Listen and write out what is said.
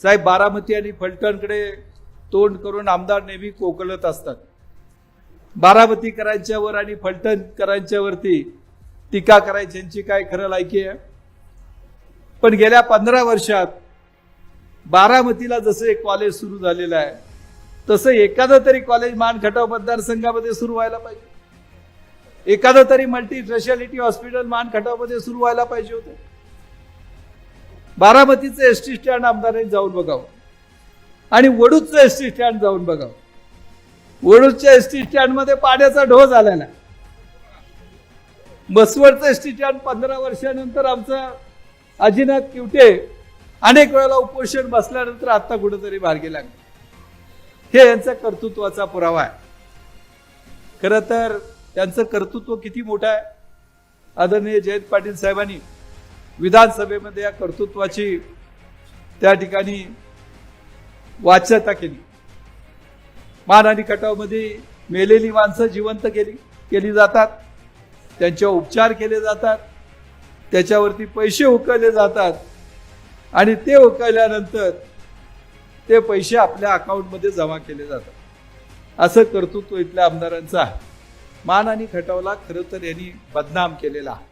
साहेब बारामती आणि फलटणकडे तोंड करून आमदार नेहमी कोकलत असतात. बारामतीकरांच्यावर आणि फलटणकरांच्यावरती टीका करायच्यांची काय खरं लायकी आहे? पण गेल्या पंधरा वर्षात बारामतीला जसं एक कॉलेज सुरू झालेलं आहे तसं एखादं तरी कॉलेज मानखटाव मतदारसंघामध्ये सुरू व्हायला पाहिजे. एखादं तरी मल्टी स्पेशालिटी हॉस्पिटल मानखटावमध्ये सुरू व्हायला पाहिजे होतं. बारामतीचं एस टी स्टँड आमदारांनी जाऊन बघावं. आणि वडूजचं एस टी स्टँड जाऊन बघावं. वडूजच्या एस टी स्टँडमध्ये पाण्याचा ढो झालेला आहे. बसवडचं एस टी स्टँड पंधरा वर्षानंतर आमचा अजिनाथ किवटे अनेक वेळेला उपोषण बसल्यानंतर आत्ता कुठंतरी मार्गी लागले हे यांचा कर्तृत्वाचा पुरावा आहे. खरं तर त्यांचं कर्तृत्व किती मोठं आहे. आदरणीय जयंत पाटील साहेबांनी विधानसभेमध्ये या कर्तृत्वाची त्या ठिकाणी वाच्यता केली. मान आणि कटावमध्ये मेलेली माणसं जिवंत केली केली जातात. त्यांच्यावर उपचार केले जातात. त्याच्यावरती पैसे उकळले जातात. आणि ते उकळल्यानंतर ते पैसे आपल्या अकाउंटमध्ये जमा केले जातात. असं कर्तृत्व इथल्या आमदारांचं आहे. मान आणि खटावला खरं तर यांनी बदनाम केलेला आहे.